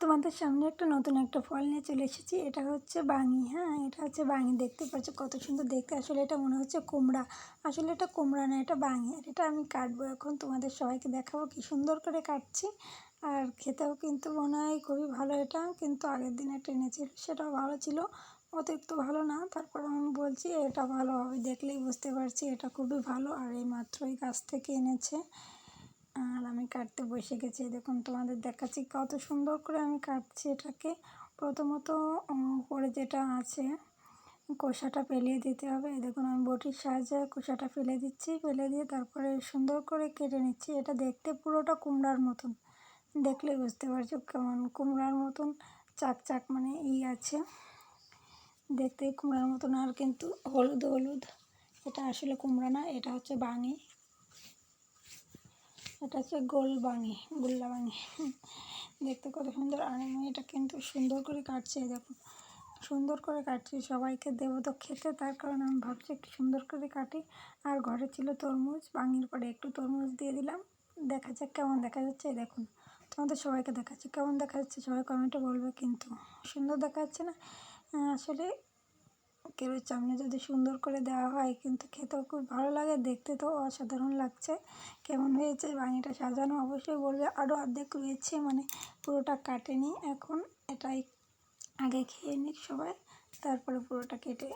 তোমাদের সামনে একটা নতুন একটা ফল নিয়ে চলে এসেছি। এটা হচ্ছে বাঙি হ্যাঁ? এটা হচ্ছে বাঙি। দেখতে পাচ্ছ কত সুন্দর দেখতে। আসলে এটা মনে হচ্ছে কুমড়া। আসলে এটা কুমড়া না, এটা বাঙি। আর এটা আমি কাটবো এখন। তোমাদের সবাইকে দেখাবো কি সুন্দর করে কাটছি। আর খেতেও কিন্তু মনে হয় খুবই ভালো এটা। কিন্তু আগের দিন একটা এনেছিল সেটাও ভালো ছিল। অতিরিক্ত ভালো না। তারপর আমি বলছি, এটা ভালো হবে। দেখলেই বুঝতে পারছি, এটা খুবই ভালো। আর এই মাত্রই গাছ থেকে এনেছে। কাটতে বসে গেছি। দেখুন, তোমাদের দেখাচ্ছি কত সুন্দর করে আমি কাটছি এটাকে। প্রথমত উপরে যেটা আছে, কোষাটা ফেলিয়ে দিতে হবে। এই দেখুন, আমি বটির সাহায্যে কোষাটা ফেলে দিচ্ছি ফেলে দিয়ে তারপরে সুন্দর করে কেটে নিচ্ছি। এটা দেখতে পুরোটা কুমড়ার মতন। দেখলে বুঝতে পারছ কেমন কুমড়ার মতন চাক চাক মানে ই আছে। দেখতে কুমড়ার মতন আর কিন্তু হলুদ হলুদ। এটা আসলে কুমড়া না, এটা হচ্ছে বাঙি। এটা হচ্ছে গোল বাঙি গোল্লা বাঙি দেখতে কত সুন্দর। আর আমি এটা কিন্তু সুন্দর করে কাটছি দেখো। সুন্দর করে কাটছি, সবাইকে দেবো তো খেতে। তার কারণে আমি ভাবছি একটু সুন্দর করে কাটি। আর ঘরে ছিল তরমুজ, বাঙির পরে একটু তরমুজ দিয়ে দিলাম। দেখা যাক কেমন দেখা যাচ্ছে দেখুন। তোমাদের সবাইকে দেখাচ্ছে, কেমন দেখা যাচ্ছে, সবাই কমেন্টে বলবে কিন্তু। সুন্দর দেখা যাচ্ছে না? আসলে কেউর সামনে যদি সুন্দর করে দেওয়া হয়, কিন্তু খেতেও খুব ভালো লাগে। দেখতে তো অসাধারণ লাগছে। কেমন হয়েছে বাঙিটা সাজানো? অবশ্যই বলবে। আরও অর্ধেক রয়েছে মানে পুরোটা কাটেনি। এখন এটাই আগে খেয়ে নিক সবাই, তারপরে পুরোটা কেটে